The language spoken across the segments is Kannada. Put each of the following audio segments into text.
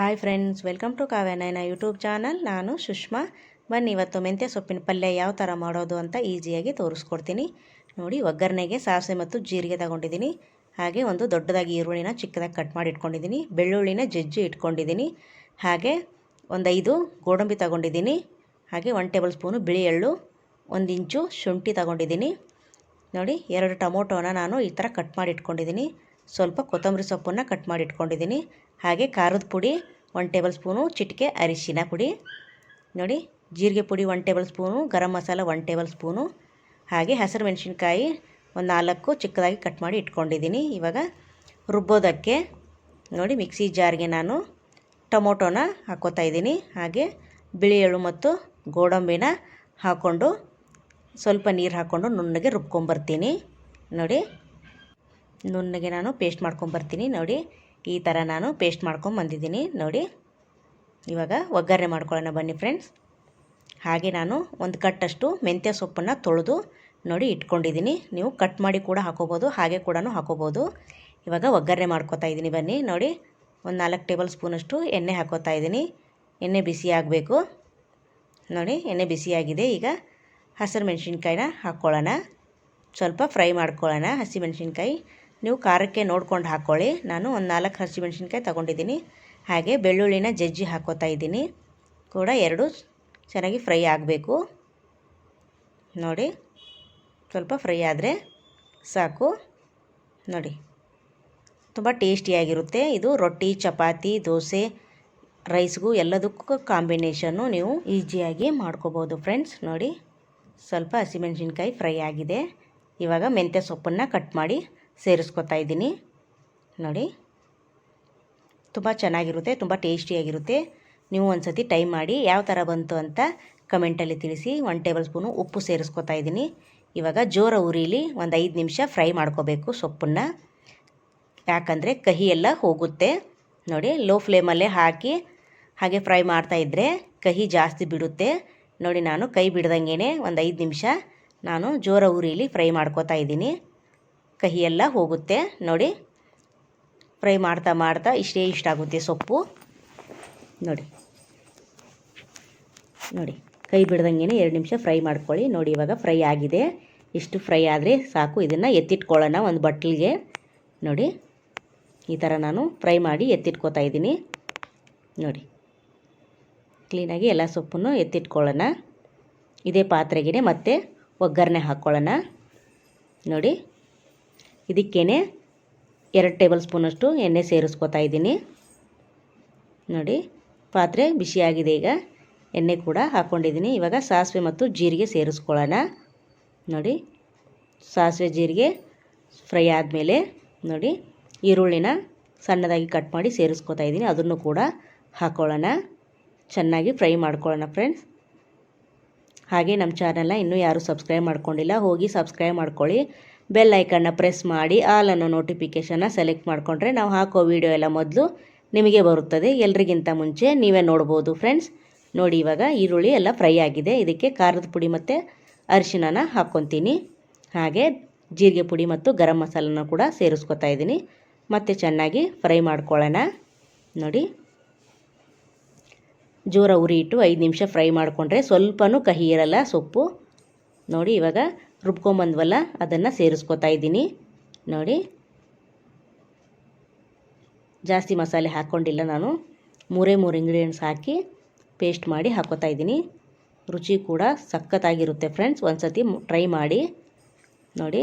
Hi friends welcome to Kavyanayana YouTube channel ನಾನು ಸುಷ್ಮಾ. ಬನ್ನಿ, ಇವತ್ತು ಮೆಂತ್ಯ ಸೊಪ್ಪಿನ ಪಲ್ಯ ಯಾವ ಥರ ಮಾಡೋದು ಅಂತ ಈಸಿಯಾಗಿ ತೋರಿಸ್ಕೊಡ್ತೀನಿ. ನೋಡಿ, ಒಗ್ಗರಣೆಗೆ ಸಾಸಿವೆ ಮತ್ತು ಜೀರಿಗೆ ತಗೊಂಡಿದ್ದೀನಿ. ಹಾಗೆ ಒಂದು ದೊಡ್ಡದಾಗಿ ಈರುಳ್ಳಿನ ಚಿಕ್ಕದಾಗಿ ಕಟ್ ಮಾಡಿ ಇಟ್ಕೊಂಡಿದ್ದೀನಿ. ಬೆಳ್ಳುಳ್ಳಿನ ಜಜ್ಜಿ ಇಟ್ಕೊಂಡಿದ್ದೀನಿ. ಹಾಗೆ ಒಂದು ಐದು ಗೋಡಂಬಿ ತಗೊಂಡಿದ್ದೀನಿ. ಹಾಗೆ ಒನ್ ಟೇಬಲ್ ಸ್ಪೂನು ಬಿಳಿ ಎಳ್ಳು, ಒಂದು ಇಂಚು ಶುಂಠಿ ತಗೊಂಡಿದ್ದೀನಿ. ನೋಡಿ, ಎರಡು ಟೊಮೊಟೊನ ನಾನು ಈ ಥರ ಕಟ್ ಮಾಡಿ ಇಟ್ಕೊಂಡಿದ್ದೀನಿ. ಸ್ವಲ್ಪ ಕೊತ್ತಂಬರಿ ಸೊಪ್ಪನ್ನು ಕಟ್ ಮಾಡಿ ಇಟ್ಕೊಂಡಿದ್ದೀನಿ. ಹಾಗೆ ಖಾರದ ಪುಡಿ ಒನ್ ಟೇಬಲ್ ಸ್ಪೂನು ಚಿಟಿಕೆ, ಅರಿಶಿನ ಪುಡಿ. ನೋಡಿ, ಜೀರಿಗೆ ಪುಡಿ one tablespoon garam masala one tablespoon ಹಾಗೆ ಹಸಿರು ಮೆಣಸಿನ್ಕಾಯಿ ಒಂದು ನಾಲ್ಕು ಚಿಕ್ಕದಾಗಿ ಕಟ್ ಮಾಡಿ ಇಟ್ಕೊಂಡಿದ್ದೀನಿ. ಇವಾಗ ರುಬ್ಬೋದಕ್ಕೆ ನೋಡಿ, ಮಿಕ್ಸಿ ಜಾರ್ಗೆ ನಾನು ಟೊಮೊಟೊನ ಹಾಕ್ಕೋತಾ ಇದ್ದೀನಿ. ಹಾಗೆ ಬಿಳಿ ಎಳ್ಳು ಮತ್ತು ಗೋಡಂಬಿನ ಹಾಕ್ಕೊಂಡು ಸ್ವಲ್ಪ ನೀರು ಹಾಕ್ಕೊಂಡು ನುಣ್ಣಗೆ ರುಬ್ಕೊಂಬರ್ತೀನಿ. ನೋಡಿ, ನುಣ್ಣಗೆ ನಾನು ಪೇಸ್ಟ್ ಮಾಡ್ಕೊಂಬರ್ತೀನಿ. ನೋಡಿ ಈ ಥರ ನಾನು ಪೇಸ್ಟ್ ಮಾಡ್ಕೊಂಬಂದಿದ್ದೀನಿ ನೋಡಿ, ಇವಾಗ ಒಗ್ಗರಣೆ ಮಾಡ್ಕೊಳ್ಳೋಣ ಬನ್ನಿ ಫ್ರೆಂಡ್ಸ್ ಹಾಗೆ ನಾನು ಒಂದು ಕಟ್ಟಷ್ಟು ಮೆಂತ್ಯ ಸೊಪ್ಪನ್ನು ತೊಳೆದು ನೋಡಿ ಇಟ್ಕೊಂಡಿದ್ದೀನಿ. ನೀವು ಕಟ್ ಮಾಡಿ ಕೂಡ ಹಾಕೋಬೋದು, ಹಾಗೆ ಕೂಡ ಹಾಕೋಬೋದು. ಇವಾಗ ಒಗ್ಗರಣೆ ಮಾಡ್ಕೋತಾ ಇದ್ದೀನಿ ಬನ್ನಿ. ನೋಡಿ, ಒಂದು ನಾಲ್ಕು ಟೇಬಲ್ ಸ್ಪೂನಷ್ಟು ಎಣ್ಣೆ ಹಾಕೋತಾ ಇದ್ದೀನಿ. ಎಣ್ಣೆ ಬಿಸಿ ಆಗಬೇಕು. ನೋಡಿ, ಎಣ್ಣೆ ಬಿಸಿಯಾಗಿದೆ ಈಗ ಹಸಿರು ಮೆಣಸಿನ್ಕಾಯಿನ ಹಾಕ್ಕೊಳ್ಳೋಣ. ಸ್ವಲ್ಪ ಫ್ರೈ ಮಾಡ್ಕೊಳ್ಳೋಣ ಹಸಿಮೆಣ್ಸಿನ್ಕಾಯಿ ನೀವು ಖಾರಕ್ಕೆ ನೋಡ್ಕೊಂಡು ಹಾಕ್ಕೊಳ್ಳಿ ನಾನು ಒಂದು ನಾಲ್ಕು ಹಸಿಮೆಣ್ಸಿನ್ಕಾಯಿ ತೊಗೊಂಡಿದ್ದೀನಿ. ಹಾಗೆ ಬೆಳ್ಳುಳ್ಳಿನ ಜಜ್ಜಿ ಹಾಕೋತಾ ಇದ್ದೀನಿ. ಕೂಡ ಎರಡು ಚೆನ್ನಾಗಿ ಫ್ರೈ ಆಗಬೇಕು. ನೋಡಿ, ಸ್ವಲ್ಪ ಫ್ರೈ ಆದರೆ ಸಾಕು. ನೋಡಿ, ತುಂಬ ಟೇಸ್ಟಿಯಾಗಿರುತ್ತೆ ಇದು ರೊಟ್ಟಿ, ಚಪಾತಿ, ದೋಸೆ, ರೈಸ್ಗೂ ಎಲ್ಲದಕ್ಕೂ ಕಾಂಬಿನೇಷನ್ನು ನೀವು ಈಸಿಯಾಗಿ ಮಾಡ್ಕೋಬೋದು ಫ್ರೆಂಡ್ಸ್. ನೋಡಿ, ಸ್ವಲ್ಪ ಹಸಿಮೆಣ್ಸಿನ್ಕಾಯಿ ಫ್ರೈ ಆಗಿದೆ. ಇವಾಗ ಮೆಂತ್ಯ ಸೊಪ್ಪನ್ನು ಕಟ್ ಮಾಡಿ ಸೇರಿಸ್ಕೊತಾ ಇದ್ದೀನಿ. ನೋಡಿ. ತುಂಬ ಚೆನ್ನಾಗಿರುತ್ತೆ, ತುಂಬ ಟೇಸ್ಟಿಯಾಗಿರುತ್ತೆ. ನೀವು ಒಂದು ಸತಿ ಟೈ ಮಾಡಿ, ಯಾವ ಥರ ಬಂತು ಅಂತ ಕಮೆಂಟಲ್ಲಿ ತಿಳಿಸಿ. ಒನ್ ಟೇಬಲ್ ಸ್ಪೂನು ಉಪ್ಪು ಸೇರಿಸ್ಕೊತಾ ಇದ್ದೀನಿ. ಇವಾಗ ಜೋರ ಉರಿಲಿ ಒಂದು ಐದು ನಿಮಿಷ ಫ್ರೈ ಮಾಡ್ಕೋಬೇಕು ಸೊಪ್ಪನ್ನು. ಯಾಕಂದರೆ ಕಹಿ ಎಲ್ಲ ಹೋಗುತ್ತೆ. ನೋಡಿ, ಲೋ ಫ್ಲೇಮಲ್ಲೇ ಹಾಕಿ, ಹಾಗೆ ಫ್ರೈ ಮಾಡ್ತಾ ಇದ್ದರೆ ಕಹಿ ಜಾಸ್ತಿ ಬಿಡುತ್ತೆ. ನೋಡಿ, ನಾನು ಕೈ ಬಿಡ್ದಂಗೆ ಒಂದು ಐದು ನಿಮಿಷ ನಾನು ಜೋರ ಉರಿಲಿ ಫ್ರೈ ಮಾಡ್ಕೋತಾ ಇದ್ದೀನಿ. ಕಹಿ ಎಲ್ಲ ಹೋಗುತ್ತೆ. ನೋಡಿ, ಫ್ರೈ ಮಾಡ್ತಾ ಮಾಡ್ತಾ ಇಷ್ಟೇ ಇಷ್ಟ ಆಗುತ್ತೆ ಸೊಪ್ಪು. ನೋಡಿ ನೋಡಿ, ಕೈ ಬಿಡ್ದಂಗೆ ಎರಡು ನಿಮಿಷ ಫ್ರೈ ಮಾಡ್ಕೊಳ್ಳಿ. ನೋಡಿ, ಇವಾಗ ಫ್ರೈ ಆಗಿದೆ. ಇಷ್ಟು ಫ್ರೈ ಆದರೆ ಸಾಕು. ಇದನ್ನು ಎತ್ತಿಟ್ಕೊಳ್ಳೋಣ ಒಂದು ಬಟ್ಲಿಗೆ. ನೋಡಿ, ಈ ಥರ ನಾನು ಫ್ರೈ ಮಾಡಿ ಎತ್ತಿಟ್ಕೋತಾ ಇದ್ದೀನಿ. ನೋಡಿ ಕ್ಲೀನಾಗಿ ಎಲ್ಲ ಸೊಪ್ಪನ್ನು ಎತ್ತಿಟ್ಕೊಳ್ಳೋಣ. ಇದೇ ಪಾತ್ರೆಗೆ ಮತ್ತೆ ಒಗ್ಗರಣೆ ಹಾಕ್ಕೊಳ್ಳೋಣ ನೋಡಿ ಇದಕ್ಕೇ ಎರಡು ಟೇಬಲ್ ಸ್ಪೂನಷ್ಟು ಎಣ್ಣೆ ಸೇರಿಸ್ಕೊತಾ ಇದ್ದೀನಿ. ನೋಡಿ, ಪಾತ್ರೆ ಬಿಸಿಯಾಗಿದೆ ಈಗ. ಎಣ್ಣೆ ಕೂಡ ಹಾಕ್ಕೊಂಡಿದ್ದೀನಿ ಇವಾಗ ಸಾಸಿವೆ ಮತ್ತು ಜೀರಿಗೆ ಸೇರಿಸ್ಕೊಳ್ಳೋಣ. ನೋಡಿ, ಸಾಸಿವೆ ಜೀರಿಗೆ ಫ್ರೈ ಆದಮೇಲೆ ನೋಡಿ, ಈರುಳ್ಳಿನ ಸಣ್ಣದಾಗಿ ಕಟ್ ಮಾಡಿ ಸೇರಿಸ್ಕೊತಾ ಇದ್ದೀನಿ. ಅದನ್ನು ಕೂಡ ಹಾಕ್ಕೊಳ್ಳೋಣ ಚೆನ್ನಾಗಿ ಫ್ರೈ ಮಾಡ್ಕೊಳ್ಳೋಣ ಫ್ರೆಂಡ್ಸ್. ಹಾಗೆ ನಮ್ಮ ಚಾನಲ್ನ ಇನ್ನೂ ಯಾರೂ ಸಬ್ಸ್ಕ್ರೈಬ್ ಮಾಡ್ಕೊಂಡಿಲ್ಲ, ಹೋಗಿ ಸಬ್ಸ್ಕ್ರೈಬ್ ಮಾಡ್ಕೊಳ್ಳಿ. ಬೆಲ್ ಐಕನ್ನ ಪ್ರೆಸ್ ಮಾಡಿ ಆಲ್ ಅನ್ನೋ ಸೆಲೆಕ್ಟ್ ಮಾಡಿಕೊಂಡ್ರೆ ನಾವು ಹಾಕೋ ವಿಡಿಯೋ ಎಲ್ಲ ಮೊದಲು ನಿಮಗೆ ಬರುತ್ತದೆ. ಎಲ್ರಿಗಿಂತ ಮುಂಚೆ ನೀವೇ ನೋಡ್ಬೋದು ಫ್ರೆಂಡ್ಸ್ ನೋಡಿ ಇವಾಗ ಈರುಳ್ಳಿ ಎಲ್ಲ ಫ್ರೈ ಆಗಿದೆ. ಇದಕ್ಕೆ ಖಾರದ ಪುಡಿ ಮತ್ತು ಅರಿಶಿನ ಹಾಕ್ಕೊತೀನಿ. ಹಾಗೆ ಜೀರಿಗೆ ಪುಡಿ ಮತ್ತು ಗರಂ ಮಸಾಲನ ಕೂಡ ಸೇರಿಸ್ಕೊತಾ ಇದ್ದೀನಿ. ಮತ್ತು ಚೆನ್ನಾಗಿ ಫ್ರೈ ಮಾಡ್ಕೊಳ್ಳೋಣ. ನೋಡಿ. ಜೋರ ಉರಿ ಇಟ್ಟು ಐದು ನಿಮಿಷ ಫ್ರೈ ಮಾಡಿಕೊಂಡ್ರೆ ಸ್ವಲ್ಪನೂ ಕಹಿ ಇರಲ್ಲ ಸೊಪ್ಪು. ನೋಡಿ ಇವಾಗ ರುಬ್ಕೊಂಬಂದ್ವಲ್ಲ, ಅದನ್ನು ಸೇರಿಸ್ಕೊತಾ ಇದ್ದೀನಿ. ನೋಡಿ. ಜಾಸ್ತಿ ಮಸಾಲೆ ಹಾಕ್ಕೊಂಡಿಲ್ಲ ನಾನು. ಮೂರೇ ಮೂರು ಇಂಗ್ರೀಡಿಯೆಂಟ್ಸ್ ಹಾಕಿ ಪೇಸ್ಟ್ ಮಾಡಿ ಹಾಕೋತಾ ಇದ್ದೀನಿ. ರುಚಿ ಕೂಡ ಸಖತ್ತಾಗಿರುತ್ತೆ ಫ್ರೆಂಡ್ಸ್ ಒಂದು ಸತಿ ಟ್ರೈ ಮಾಡಿ. ನೋಡಿ.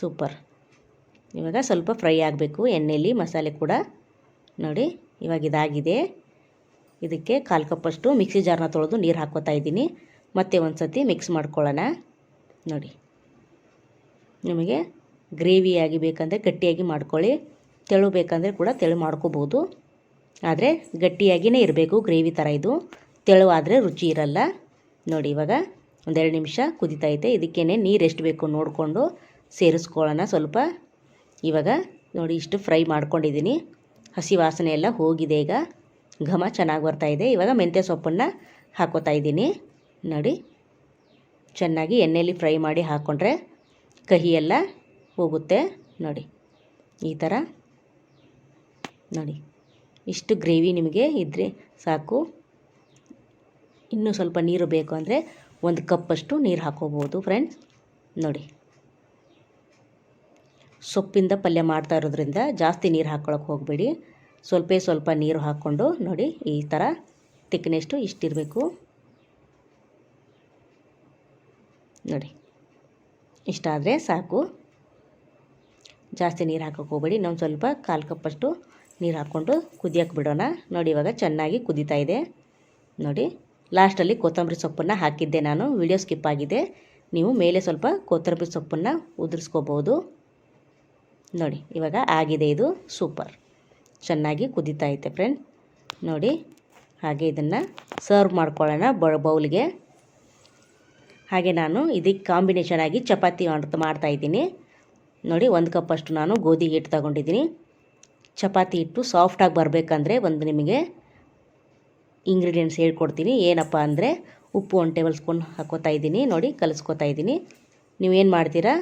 ಸೂಪರ್ ಇವಾಗ ಸ್ವಲ್ಪ ಫ್ರೈ ಆಗಬೇಕು ಎಣ್ಣೆಯಲ್ಲಿ ಮಸಾಲೆ ಕೂಡ. ನೋಡಿ, ಇವಾಗ ಇದಾಗಿದೆ. ಇದಕ್ಕೆ ಕಾಲು ಕಪ್ಪಷ್ಟು ಮಿಕ್ಸಿ ಜಾರ್ನ ತೊಳೆದು ನೀರು ಹಾಕೋತಾ ಇದ್ದೀನಿ. ಮತ್ತೆ ಒಂದು ಸತಿ ಮಿಕ್ಸ್ ಮಾಡ್ಕೊಳ್ಳೋಣ. ನೋಡಿ. ನಿಮಗೆ ಗ್ರೇವಿಯಾಗಿ ಬೇಕಂದರೆ ಗಟ್ಟಿಯಾಗಿ ಮಾಡ್ಕೊಳ್ಳಿ. ತೆಳು ಬೇಕಂದರೆ ಕೂಡ ತೆಳು ಮಾಡ್ಕೋಬೋದು. ಆದರೆ ಗಟ್ಟಿಯಾಗಿಯೇ ಇರಬೇಕು ಗ್ರೇವಿ ಥರ ಇದು. ತೆಳು ಆದರೆ ರುಚಿ ಇರಲ್ಲ. ನೋಡಿ, ಇವಾಗ ಒಂದೆರಡು ನಿಮಿಷ ಕುದಿತೈತೆ ಇದಕ್ಕೇನೆ ನೀರು ಎಷ್ಟು ಬೇಕು ನೋಡಿಕೊಂಡು ಸೇರಿಸ್ಕೊಳ್ಳೋಣ ಸ್ವಲ್ಪ. ಇವಾಗ ನೋಡಿ, ಇಷ್ಟು ಫ್ರೈ ಮಾಡ್ಕೊಂಡಿದ್ದೀನಿ. ಹಸಿ ವಾಸನೆ ಎಲ್ಲ ಹೋಗಿದೆ ಈಗ. ಘಮ ಚೆನ್ನಾಗಿ ಬರ್ತಾಯಿದೆ ಇವಾಗ ಮೆಂತ್ಯ ಸೊಪ್ಪನ್ನು ಹಾಕೋತಾ ಇದ್ದೀನಿ. ನೋಡಿ. ಚೆನ್ನಾಗಿ ಎಣ್ಣೆಯಲ್ಲಿ ಫ್ರೈ ಮಾಡಿ ಹಾಕ್ಕೊಂಡ್ರೆ ಕಹಿ ಎಲ್ಲ ಹೋಗುತ್ತೆ. ನೋಡಿ, ಈ ಥರ. ನೋಡಿ, ಇಷ್ಟು ಗ್ರೇವಿ ನಿಮಗೆ ಇದ್ದರೆ ಸಾಕು. ಇನ್ನೂ ಸ್ವಲ್ಪ ನೀರು ಬೇಕು ಅಂದರೆ ಒಂದು ಕಪ್ಪಷ್ಟು ನೀರು ಹಾಕೋಬೋದು ಫ್ರೆಂಡ್ಸ್. ನೋಡಿ, ಸೊಪ್ಪಿಂದ ಪಲ್ಯ ಮಾಡ್ತಾ ಇರೋದ್ರಿಂದ ಜಾಸ್ತಿ ನೀರು ಹಾಕ್ಕೊಳಕ್ಕೆ ಹೋಗಬೇಡಿ. ಸ್ವಲ್ಪ ಸ್ವಲ್ಪ ನೀರು ಹಾಕ್ಕೊಂಡು ನೋಡಿ, ಈ ಥರ ತಿಕ್ನೆಷ್ಟು ಇಷ್ಟಿರಬೇಕು. ನೋಡಿ. ಇಷ್ಟಾದರೆ ಸಾಕು. ಜಾಸ್ತಿ ನೀರು ಹಾಕೋಕೆ ಹೋಗಬೇಡಿ. ನಾವು ಸ್ವಲ್ಪ ಕಾಲು ಕಪ್ಪಷ್ಟು ನೀರು ಹಾಕ್ಕೊಂಡು ಕುದಿಯೋಕೆ ಬಿಡೋಣ. ನೋಡಿ, ಇವಾಗ ಚೆನ್ನಾಗಿ ಕುದೀತಾ ಇದೆ. ನೋಡಿ ಲಾಸ್ಟಲ್ಲಿ ಕೊತ್ತಂಬರಿ ಸೊಪ್ಪನ್ನು ಹಾಕಿದ್ದೆ ನಾನು. ವಿಡಿಯೋ ಸ್ಕಿಪ್ ಆಗಿದೆ. ನೀವು ಮೇಲೆ ಸ್ವಲ್ಪ ಕೊತ್ತಂಬರಿ ಸೊಪ್ಪನ್ನು ಉದುರಿಸ್ಕೋಬೋದು. ನೋಡಿ, ಇವಾಗ ಆಗಿದೆ ಇದು. ಸೂಪರ್ ಚೆನ್ನಾಗಿ ಕುದೀತಾ ಐತೆ ಫ್ರೆಂಡ್ ನೋಡಿ, ಹಾಗೆ ಇದನ್ನು ಸರ್ವ್ ಮಾಡ್ಕೊಳ್ಳೋಣ ಬೌಲ್ಗೆ ಹಾಗೆ ನಾನು ಇದಕ್ಕೆ ಕಾಂಬಿನೇಷನ್ ಆಗಿ ಚಪಾತಿ ಮಾಡ್ತಾ ಇದ್ದೀನಿ. ನೋಡಿ, ಒಂದು ಕಪ್ಪಷ್ಟು ನಾನು ಗೋಧಿ ಹಿಟ್ಟು ತಗೊಂಡಿದ್ದೀನಿ. ಚಪಾತಿ ಹಿಟ್ಟು ಸಾಫ್ಟಾಗಿ ಬರಬೇಕಂದ್ರೆ ಒಂದು ನಿಮಗೆ ಇಂಗ್ರೀಡಿಯೆಂಟ್ಸ್ ಹೇಳ್ಕೊಡ್ತೀನಿ. ಏನಪ್ಪ ಅಂದರೆ ಉಪ್ಪು ಒಂದು ಟೇಬಲ್ ಸ್ಪೂನ್ ಹಾಕೋತಾ ಇದ್ದೀನಿ. ನೋಡಿ, ಕಲಿಸ್ಕೊತಾ ಇದ್ದೀನಿ. ನೀವೇನು ಮಾಡ್ತೀರಾ?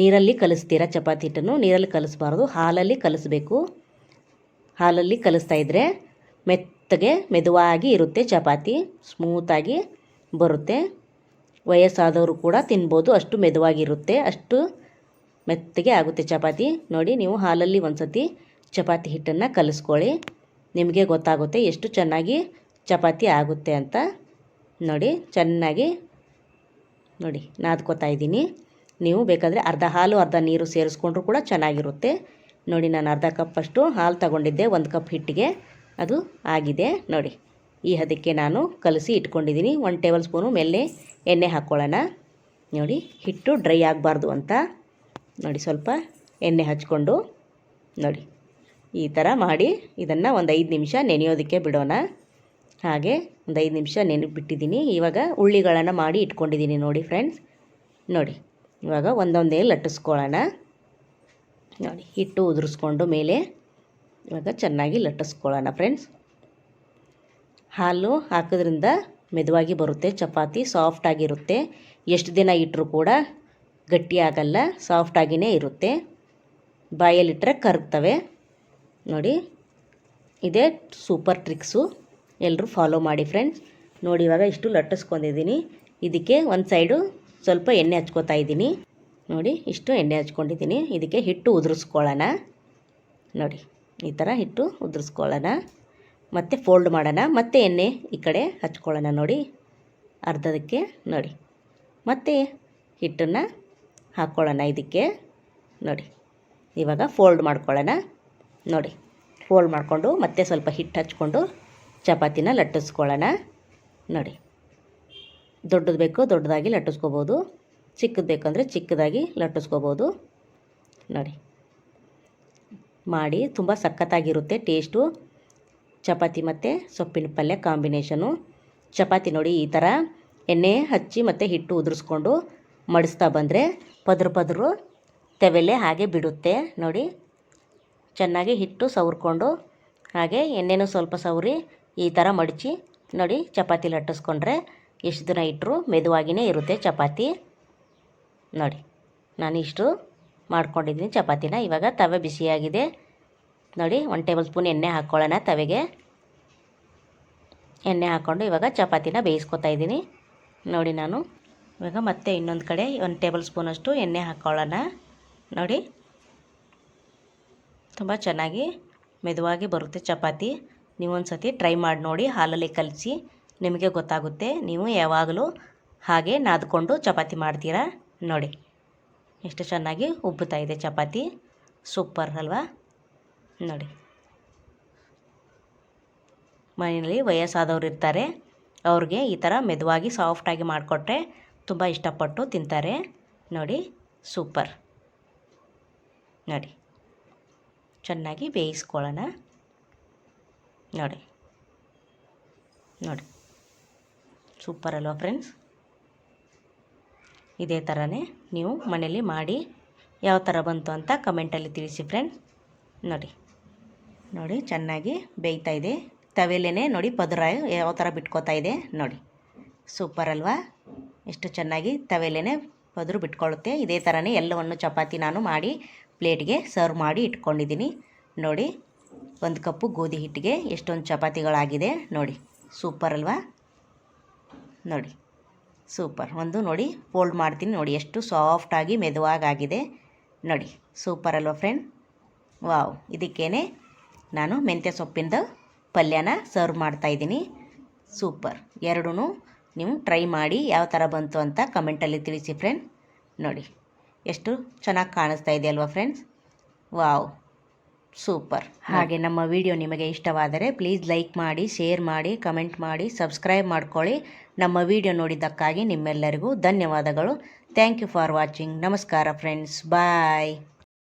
ನೀರಲ್ಲಿ ಕಲಿಸ್ತೀರಾ ಚಪಾತಿ ಹಿಟ್ಟನ್ನು? ನೀರಲ್ಲಿ ಕಲಿಸ್ಬಾರ್ದು. ಹಾಲಲ್ಲಿ ಕಲಿಸ್ಬೇಕು. ಹಾಲಲ್ಲಿ ಕಲಿಸ್ತಾ ಇದ್ದರೆ ಮೆತ್ತಗೆ, ಮೆದುವಾಗಿ ಇರುತ್ತೆ ಚಪಾತಿ. ಸ್ಮೂತಾಗಿ ಬರುತ್ತೆ. ವಯಸ್ಸಾದವರು ಕೂಡ ತಿನ್ಬೋದು. ಅಷ್ಟು ಮೆದುವಾಗಿರುತ್ತೆ. ಅಷ್ಟು ಮೆತ್ತಗೆ ಆಗುತ್ತೆ ಚಪಾತಿ. ನೋಡಿ, ನೀವು ಹಾಲಲ್ಲಿ ಒಂದು ಸತಿ ಚಪಾತಿ ಹಿಟ್ಟನ್ನು ಕಲಿಸ್ಕೊಳ್ಳಿ. ನಿಮಗೆ ಗೊತ್ತಾಗುತ್ತೆ ಎಷ್ಟು ಚೆನ್ನಾಗಿ ಚಪಾತಿ ಆಗುತ್ತೆ ಅಂತ. ನೋಡಿ, ಚೆನ್ನಾಗಿ ನೋಡಿ, ನಾದ್ಕೋತಾ ಇದ್ದೀನಿ. ನೀವು ಬೇಕಾದರೆ ಅರ್ಧ ಹಾಲು, ಅರ್ಧ ನೀರು ಸೇರಿಸ್ಕೊಂಡ್ರೂ ಕೂಡ ಚೆನ್ನಾಗಿರುತ್ತೆ. ನೋಡಿ, ನಾನು ಅರ್ಧ ಕಪ್ಪಷ್ಟು ಹಾಲು ತಗೊಂಡಿದ್ದೆ. ಒಂದು ಕಪ್ ಹಿಟ್ಟಿಗೆ. ಅದು ಆಗಿದೆ. ನೋಡಿ. ಈ ಹದಕ್ಕೆ ನಾನು ಕಲಸಿ ಇಟ್ಕೊಂಡಿದ್ದೀನಿ. ಒಂದು ಟೇಬಲ್ ಸ್ಪೂನು ಮೇಲೆ ಎಣ್ಣೆ ಹಾಕ್ಕೊಳ್ಳೋಣ ನೋಡಿ, ಹಿಟ್ಟು ಡ್ರೈ ಆಗಬಾರ್ದು ಅಂತ. ನೋಡಿ, ಸ್ವಲ್ಪ ಎಣ್ಣೆ ಹಚ್ಕೊಂಡು, ನೋಡಿ, ಈ ಥರ ಮಾಡಿ ಇದನ್ನು ಒಂದು ಐದು ನಿಮಿಷ ನೆನೆಯೋದಕ್ಕೆ ಬಿಡೋಣ. ಹಾಗೆ ಒಂದು ಐದು ನಿಮಿಷ ಬಿಟ್ಟಿದ್ದೀನಿ ಇವಾಗ ಉಳ್ಳಿಗಳನ್ನು ಮಾಡಿ ಇಟ್ಕೊಂಡಿದ್ದೀನಿ ನೋಡಿ ಫ್ರೆಂಡ್ಸ್. ನೋಡಿ, ಇವಾಗ ಒಂದೊಂದೇ ಲಟ್ಟಿಸ್ಕೊಳ್ಳೋಣ. ನೋಡಿ, ಹಿಟ್ಟು ಉದುರಿಸ್ಕೊಂಡು ಮೇಲೆ ಇವಾಗ ಚೆನ್ನಾಗಿ ಲಟ್ಟಿಸ್ಕೊಳ್ಳೋಣ ಫ್ರೆಂಡ್ಸ್. ಹಾಲು ಹಾಕೋದ್ರಿಂದ ಮೆದುವಾಗಿ ಬರುತ್ತೆ, ಚಪಾತಿ ಸಾಫ್ಟಾಗಿರುತ್ತೆ ಎಷ್ಟು ದಿನ ಇಟ್ಟರೂ ಕೂಡ ಗಟ್ಟಿ ಆಗಲ್ಲ ಸಾಫ್ಟಾಗಿಯೇ ಇರುತ್ತೆ. ಬಾಯಲ್ಲಿಟ್ಟರೆ ಕರಗ್ತವೆ. ನೋಡಿ, ಇದೇ ಸೂಪರ್ ಟ್ರಿಕ್ಸು ಎಲ್ಲರೂ ಫಾಲೋ ಮಾಡಿ ಫ್ರೆಂಡ್ಸ್ ನೋಡಿ, ಇವಾಗ ಇಷ್ಟು ಲಟ್ಟಿಸ್ಕೊಂಡಿದ್ದೀನಿ. ಇದಕ್ಕೆ ಒಂದು ಸೈಡು ಸ್ವಲ್ಪ ಎಣ್ಣೆ ಹಚ್ಕೋತಾ ಇದ್ದೀನಿ. ನೋಡಿ, ಇಷ್ಟು ಎಣ್ಣೆ ಹಚ್ಕೊಂಡಿದ್ದೀನಿ. ಇದಕ್ಕೆ ಹಿಟ್ಟು ಉದುರಿಸ್ಕೊಳ್ಳೋಣ. ನೋಡಿ, ಈ ಥರ ಹಿಟ್ಟು ಉದುರಿಸ್ಕೊಳ್ಳೋಣ. ಮತ್ತು ಫೋಲ್ಡ್ ಮಾಡೋಣ. ಮತ್ತೆ ಎಣ್ಣೆ ಈ ಕಡೆ ಹಚ್ಕೊಳ್ಳೋಣ ನೋಡಿ. ಅರ್ಧದಕ್ಕೆ ನೋಡಿ. ಮತ್ತೆ ಹಿಟ್ಟನ್ನು ಹಾಕ್ಕೊಳ್ಳೋಣ ಇದಕ್ಕೆ ನೋಡಿ. ಇವಾಗ ಫೋಲ್ಡ್ ಮಾಡ್ಕೊಳ್ಳೋಣ. ನೋಡಿ. ಫೋಲ್ಡ್ ಮಾಡಿಕೊಂಡು ಮತ್ತೆ ಸ್ವಲ್ಪ ಹಿಟ್ಟು ಹಚ್ಕೊಂಡು ಚಪಾತಿನ ಲಟ್ಟಿಸ್ಕೊಳ್ಳೋಣ. ನೋಡಿ. ದೊಡ್ಡದು ಬೇಕು ದೊಡ್ಡದಾಗಿ ಲಟ್ಟಿಸ್ಕೋಬೋದು. ಚಿಕ್ಕದು ಬೇಕಂದರೆ ಚಿಕ್ಕದಾಗಿ ಲಟ್ಟಿಸ್ಕೋಬೋದು. ನೋಡಿ. ಮಾಡಿ ತುಂಬ ಸಖತ್ತಾಗಿರುತ್ತೆ ಟೇಸ್ಟು. ಚಪಾತಿ ಮತ್ತು ಸೊಪ್ಪಿನ ಪಲ್ಯ ಕಾಂಬಿನೇಷನು. ಚಪಾತಿ ನೋಡಿ ಈ ಥರ ಎಣ್ಣೆ ಹಚ್ಚಿ ಮತ್ತು ಹಿಟ್ಟು ಉದುರಿಸ್ಕೊಂಡು ಮಡಿಸ್ತಾ ಬಂದರೆ ಪದರು ಪದರು ತೆವೆಲೆ ಹಾಗೆ ಬಿಡುತ್ತೆ. ನೋಡಿ ಚೆನ್ನಾಗಿ ಹಿಟ್ಟು ಸವರ್ಕೊಂಡು ಹಾಗೆ ಎಣ್ಣೆನೂ ಸ್ವಲ್ಪ ಸವರಿ ಈ ಥರ ಮಡಚಿ ನೋಡಿ ಚಪಾತಿ ಲಟ್ಟಿಸ್ಕೊಂಡ್ರೆ ಎಷ್ಟು ದಿನ ಇಟ್ಟರು ಮೆದುವಾಗಿಯೇ ಇರುತ್ತೆ ಚಪಾತಿ. ನೋಡಿ ನಾನು ಇಷ್ಟು ಮಾಡ್ಕೊಂಡಿದ್ದೀನಿ ಚಪಾತಿನ. ಇವಾಗ ತವೆ ಬಿಸಿಯಾಗಿದೆ. ನೋಡಿ ಒಂದು ಟೇಬಲ್ ಸ್ಪೂನ್ ಎಣ್ಣೆ ಹಾಕ್ಕೊಳ್ಳೋಣ ತವೆಗೆ. ಎಣ್ಣೆ ಹಾಕ್ಕೊಂಡು ಇವಾಗ ಚಪಾತಿನ ಬೇಯಿಸ್ಕೊತಾ ಇದ್ದೀನಿ. ನೋಡಿ ನಾನು, ಇವಾಗ ಮತ್ತೆ ಇನ್ನೊಂದು ಕಡೆ ಒಂದು ಟೇಬಲ್ ಸ್ಪೂನಷ್ಟು ಎಣ್ಣೆ ಹಾಕ್ಕೊಳ್ಳೋಣ ನೋಡಿ, ತುಂಬ ಚೆನ್ನಾಗಿ ಮೆದುವಾಗಿ ಬರುತ್ತೆ ಚಪಾತಿ. ನೀವು ಒಂದು ಸತಿ ಟ್ರೈ ಮಾಡಿ ನೋಡಿ, ಹಾಲಲ್ಲಿ ಕಲಸಿ ನಿಮಗೆ ಗೊತ್ತಾಗುತ್ತೆ. ನೀವು ಯಾವಾಗಲೂ ಹಾಗೆ ನಾದ್ಕೊಂಡು ಚಪಾತಿ ಮಾಡ್ತೀರಾ? ನೋಡಿ, ಎಷ್ಟು ಚೆನ್ನಾಗಿ ಉಬ್ಬುತ್ತಾ ಇದೆ ಚಪಾತಿ. ಸೂಪರ್ ಅಲ್ವಾ? ನೋಡಿ. ಮನೆಯಲ್ಲಿ ವಯಸ್ಸಾದವ್ರು ಇರ್ತಾರೆ. ಅವ್ರಿಗೆ ಈ ಥರ ಮೆದುವಾಗಿ ಸಾಫ್ಟಾಗಿ ಮಾಡಿಕೊಟ್ರೆ ತುಂಬ ಇಷ್ಟಪಟ್ಟು ತಿಂತಾರೆ. ನೋಡಿ ಸೂಪರ್ ನೋಡಿ. ಚೆನ್ನಾಗಿ ಬೇಯಿಸ್ಕೊಳ್ಳೋಣ. ನೋಡಿ. ನೋಡಿ. ಸೂಪರ್ ಅಲ್ವಾ ಫ್ರೆಂಡ್ಸ್ ಇದೇ ಥರನೇ ನೀವು ಮನೇಲಿ ಮಾಡಿ ಯಾವ ಥರ ಬಂತು ಅಂತ ಕಮೆಂಟಲ್ಲಿ ತಿಳಿಸಿ ಫ್ರೆಂಡ್ಸ್ ನೋಡಿ. ನೋಡಿ, ಚೆನ್ನಾಗಿ ಬೇಯ್ತಾ ಇದೆ. ತವೆಲೇ ನೋಡಿ ಪದರ ಯಾವ ಥರ ಬಿಟ್ಕೋತಾ ಇದೆ ನೋಡಿ. ಸೂಪರ್ ಅಲ್ವಾ? ಎಷ್ಟು ಚೆನ್ನಾಗಿ ತವೆಲೇ ಪದರು ಬಿಟ್ಕೊಳ್ಳುತ್ತೆ. ಇದೇ ಥರನೇ ಎಲ್ಲವನ್ನು ಚಪಾತಿ ನಾನು ಮಾಡಿ ಪ್ಲೇಟ್ಗೆ ಸರ್ವ್ ಮಾಡಿ ಇಟ್ಕೊಂಡಿದ್ದೀನಿ. ನೋಡಿ, ಒಂದು ಕಪ್ಪು ಗೋಧಿ ಹಿಟ್ಟಿಗೆ ಎಷ್ಟೊಂದು ಚಪಾತಿಗಳಾಗಿದೆ. ನೋಡಿ, ಸೂಪರ್ ಅಲ್ವಾ? ನೋಡಿ, ಸೂಪರ್. ಒಂದು ನೋಡಿ, ಫೋಲ್ಡ್ ಮಾಡ್ತೀನಿ. ನೋಡಿ, ಎಷ್ಟು ಸಾಫ್ಟಾಗಿ ಮೆದುವಾಗಿ ಆಗಿದೆ. ನೋಡಿ, ಸೂಪರ್ ಅಲ್ವಾ ಫ್ರೆಂಡ್? ವಾವ್, ಇದಕ್ಕೇನೆ ನಾನು ಮೆಂತ್ಯ ಸೊಪ್ಪಿಂದ ಪಲ್ಯನ ಸರ್ವ್ ಮಾಡ್ತಾಯಿದ್ದೀನಿ ಸೂಪರ್ ಎರಡೂ ನೀವು ಟ್ರೈ ಮಾಡಿ ಯಾವ ಥರ ಬಂತು ಅಂತ ಕಮೆಂಟಲ್ಲಿ ತಿಳಿಸಿ ಫ್ರೆಂಡ್ ನೋಡಿ, ಎಷ್ಟು ಚೆನ್ನಾಗಿ ಕಾಣಿಸ್ತಾ ಇದೆ ಅಲ್ವಾ ಫ್ರೆಂಡ್ಸ್ ವಾವ್ ಸೂಪರ್ ಹಾಗೆ ನಮ್ಮ ವಿಡಿಯೋ ನಿಮಗೆ ಇಷ್ಟವಾದರೆ ಪ್ಲೀಸ್ ಲೈಕ್ ಮಾಡಿ ಶೇರ್ ಮಾಡಿ ಕಮೆಂಟ್ ಮಾಡಿ ಸಬ್ಸ್ಕ್ರೈಬ್ ಮಾಡ್ಕೊಳ್ಳಿ. ನಮ್ಮ ವಿಡಿಯೋ ನೋಡಿದ್ದಕ್ಕಾಗಿ ನಿಮ್ಮೆಲ್ಲರಿಗೂ ಧನ್ಯವಾದಗಳು. ಥ್ಯಾಂಕ್ ಯು ಫಾರ್ ವಾಚಿಂಗ್ ನಮಸ್ಕಾರ ಫ್ರೆಂಡ್ಸ್ ಬಾಯ್